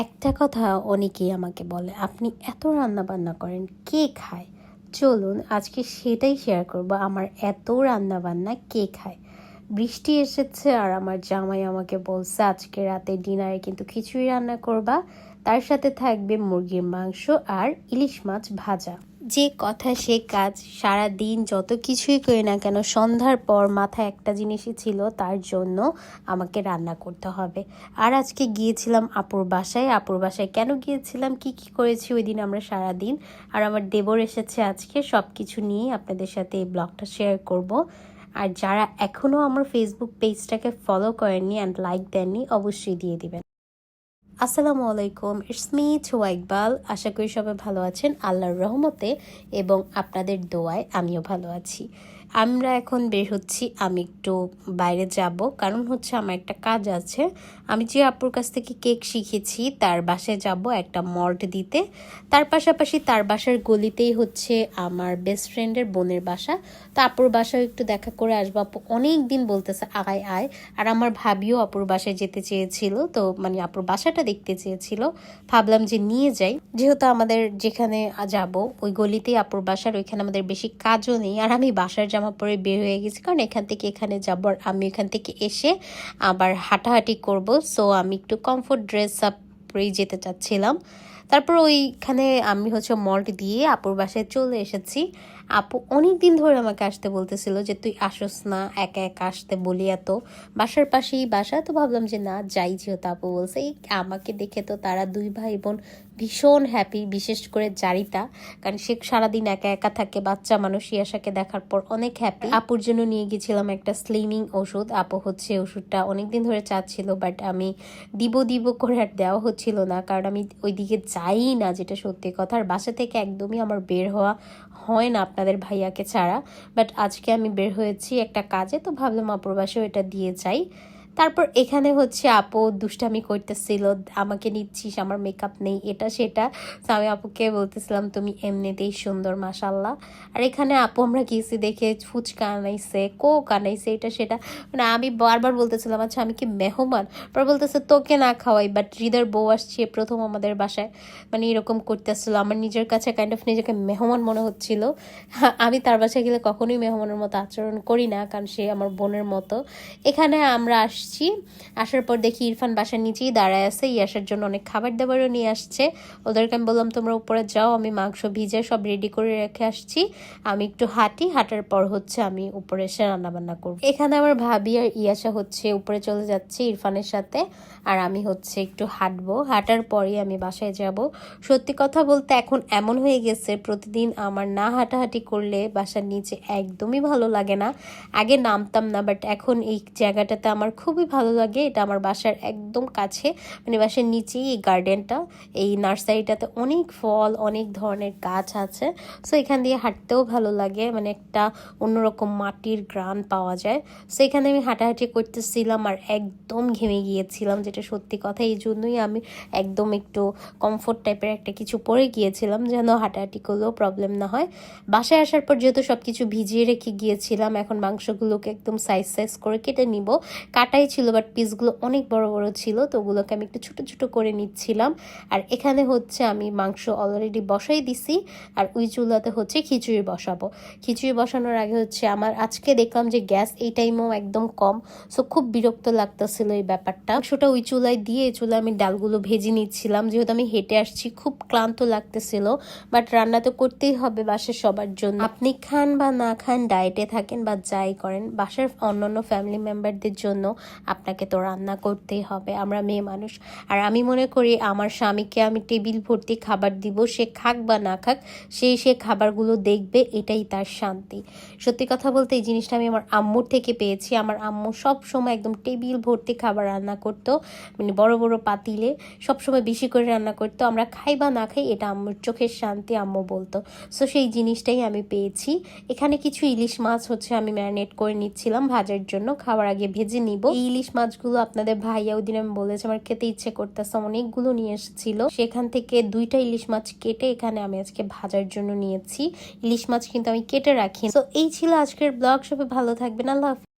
একটা কথা অনেকেই আমাকে বলে, আপনি এত রান্না বান্না করেন, কে খায়? চলুন, আজকে সেটাই শেয়ার করব, আমার এত রান্না বান্না কে খায়? বৃষ্টি এসেছে আর আমার জামাই আমাকে বলছে, আজকে রাতে ডিনারে কিন্তু খিচুড়ি রান্না করবা। তার সাথে থাকবে মুরগির মাংস আর ইলিশ মাছ ভাজা। যে কথা, সে কাজ সারা দিন যত কিছুই করি না কেন, সন্ধ্যার পর মাথায় একটা জিনিসই ছিল, তার জন্য আমাকে রান্না করতে হবে। আর আজকে গিয়েছিলাম আপুর বাসায়। আপুর বাসায় কেন গিয়েছিলাম? কি কি করেছি ওই দিন আমরা সারা দিন আর আমার দেবর এসেছে আজকে। সব কিছু নিয়ে আপনাদের সাথে এই ব্লগটা শেয়ার করব। আর যারা এখনও আমার ফেসবুক পেজটাকে ফলো করেননি অ্যান্ড লাইক দেননি, অবশ্যই দিয়ে দিবেন। আসসালামু আলাইকুম ইটস মি ইকবাল আশা করি সবাই ভালো আছেন, আল্লাহর রহমতে এবং আপনাদের দোয়ায় আমিও ভালো আছি। আমরা এখন বের হচ্ছি, আমি একটু বাইরে যাব। কারণ হচ্ছে আমার একটা কাজ আছে। আমি যে আপুর কাছ থেকে কেক শিখেছি, তার বাসায় যাব একটা মল্ট দিতে। তার পাশাপাশি তার বাসার গলিতেই হচ্ছে আমার বেস্ট ফ্রেন্ডের বোনের বাসা। তো আপুর বাসায় একটু দেখা করে আসব। আপু অনেক দিন বলতেছে, আয় আয়। আর আমার ভাবিও আপুর বাসায় যেতে চেয়েছিল, তো মানে আপুর বাসাটা দেখতে চেয়েছিল। ভাবলাম যে নিয়ে যাই। যেহেতু আমাদের যেখানে যাব, ওই গলিতেই আপুর বাসার, ওইখানে আমাদের বেশি কাজও নেই। আর আমি বাসার জামা পরে বের হয়ে গেছি। কারণ এখান থেকে এখানে যাব আমি এখান থেকে এসে আবার হাঁটাহাঁটি করব। সো আমি একটু কমফোর্ট ড্রেস আপ পরেই যেতে চাচ্ছিলাম। তারপর ওইখানে আমি হচ্ছে মল্ট দিয়ে আপুর বাসায় চলে এসেছি। আপু অনেক দিন ধরে আমাকে আসতে বলতেছিল যে, তুই আসস না, একা একা আসতে বলি এত। বাসার পাশেই বাসা, তো ভাবলাম যে, না, যাই যেহেতু আপু বলছে। এই আমাকে দেখে তো তারা দুই ভাই বোন ভীষণ হ্যাপি বিশেষ করে জারিতা, কারণ সে সারাদিন একা একা থাকে, বাচ্চা মানুষ ইয়াশাকে দেখার পর অনেক হ্যাপি আপুর জন্য নিয়ে গেছিলাম একটা স্লিমিং ওষুধ। আপু হচ্ছে ওষুধটা অনেকদিন ধরে চাচ্ছিল বাট আমি দিব দিব করে আর দেওয়া হচ্ছিল না, কারণ আমি ওইদিকে যাই না, যেটা সত্যি কথা। আর বাসা থেকে একদমই আমার বের হওয়া হয় না। আপনাদের ভাইয়াকে ছাড়া। বাট আজকে আমি বের হয়েছি একটা কাজে, তো ভাবলাম অপ্রবাসেও এটা দিয়ে যাই। তারপর এখানে হচ্ছে, আপু, দুষ্টামি করতেছিল, আমাকে নিচ্ছিস, আমার মেকআপ নেই, এটা, সেটা। তো আমি আপুকে বলতেছিলাম, তুমি এমনিতেই সুন্দর মাসাল্লাহ আর এখানে আপু আমরা গিয়েছি দেখে ফুচকা আনাইছে, কোক আনাইছে, এটা, সেটা। মানে আমি বারবার বলতেছিলাম আচ্ছা আমি কি মেহমান? পর বলতেছে, তোকে না খাওয়াই বাট হৃদয়ের বউ আসছে প্রথম আমাদের বাসায়। মানে এরকম করতেছিল, আমার নিজের কাছে কাইন্ড অফ নিজেকে মেহমান মনে হচ্ছিল। আমি তার বাসায় গেলে কখনোই মেহমানের মতো আচরণ করি না, কারণ সে আমার বোনের মতো। এখানে আমরা আসছি। আসার পর দেখি ইরফান বাসার নিচেই দাঁড়ায় আছে। ইয়াসার জন্য অনেক খাবার দাবারও নিয়ে আসছে। ওদেরকে আমি বললাম, তোমরা উপরে যাও, আমি মাংস ভিজে সব রেডি করে রেখে আসছি। আমি একটু হাঁটি, হাঁটার পর হচ্ছে আমি উপরে এসে রান্নাবান্না করব। এখানে আমার ভাবি আর ইয়াসা হচ্ছে উপরে চলে যাচ্ছে ইরফানের সাথে। আর আমি হচ্ছে একটু হাঁটবো। হাঁটার পরেই আমি বাসায় যাব। সত্যি কথা বলতে এখন এমন হয়ে গেছে, প্রতিদিন আমার না হাঁটাহাঁটি করলে বাসার নিচে একদমই ভালো লাগে না। আগে নামতাম না বাট এখন এই জায়গাটাতে আমার খুবই ভালো লাগে। এটা আমার বাসার একদম কাছে। মানে বাসার নিচেই এই গার্ডেনটা। এই নার্সারিটাতে অনেক ফল, অনেক ধরনের গাছ আছে। সো এখান দিয়ে হাঁটতেও ভালো লাগে। মানে একটা অন্যরকম মাটির গ্রান পাওয়া যায়। সো এখানে আমি হাঁটাহাঁটি করতেছিলাম আর একদম ঘেমে গিয়েছিলাম, যেটা সত্যি কথা। এই জন্যই আমি একদম একটু কমফোর্ট টাইপের একটা কিছু পরে গিয়েছিলাম, যেন হাঁটাহাঁটি করলেও প্রবলেম না হয়। বাসায় আসার পর যেহেতু সব কিছু ভিজিয়ে রেখে গিয়েছিলাম, এখন মাংসগুলোকে একদম সাইজ সাইজ করে কেটে নিব। কাটাই ছিল বাট পিসগুলো অনেক বড় বড় ছিল, তো ওগুলোকে আমি একটু ছোটো ছোটো করে নিচ্ছিলাম। আর এখানে হচ্ছে আমি মাংস অলরেডি বসাই দিছি, আর ওই চুলাতে হচ্ছে খিচুড়ি বসাবো। খিচুড়ি বসানোর আগে হচ্ছে আমার আজকে দেখলাম যে গ্যাস এই টাইমেও একদম কম সো খুব বিরক্ত লাগতেছিল এই ব্যাপারটা। সেটা ওই চুলায় দিয়ে চুলায় আমি ডালগুলো ভেজে নিচ্ছিলাম, যেহেতু আমি হেঁটে আসছি, খুব ক্লান্ত লাগতেছিল বাট রান্না তো করতেই হবে বাসার সবার জন্য। আপনি খান বা না খান ডায়েটে থাকেন বা যাই করেন, বাসার অন্যান্য ফ্যামিলি মেম্বারদের জন্য আপনাকে তো রান্না করতেই হবে, আমরা মেয়ে মানুষ। আর আমি মনে করি আমার স্বামীকে আমি টেবিল ভর্তি খাবার দিব, সে খাক বা না খাক, সে সে খাবারগুলো দেখবে, এটাই তার শান্তি। সত্যি কথা বলতে এই জিনিসটা আমি আমার আম্মুর থেকে পেয়েছি। আমার আম্মু সব সময় একদম টেবিল ভর্তি খাবার রান্না করতো মানে বড় বড় পাতিলে সব সময় বেশি করে রান্না করতো। আমরা খাই বা না খাই, এটা আম্মুর চোখের শান্তি, আম্মু বলতো। সো সেই জিনিসটাই আমি পেয়েছি। এখানে কিছু ইলিশ মাছ হচ্ছে আমি ম্যারিনেট করে নিচ্ছিলাম ভাজার জন্য, খাওয়ার আগে ভেজে নিব। এই ইলিশ মাছগুলো আপনাদের ভাইয়া ওই আমি বলেছি, আমার খেতে ইচ্ছে করতেছে। অনেকগুলো নিয়ে এসেছিল। সেখান থেকে দুইটা ইলিশ মাছ কেটে এখানে আমি আজকে ভাজার জন্য নিয়েছি। ইলিশ মাছ কিন্তু আমি কেটে রাখি তো এই ছিল আজকের ব্লগ। সবাই ভালো থাকবেন। আল্লাহ।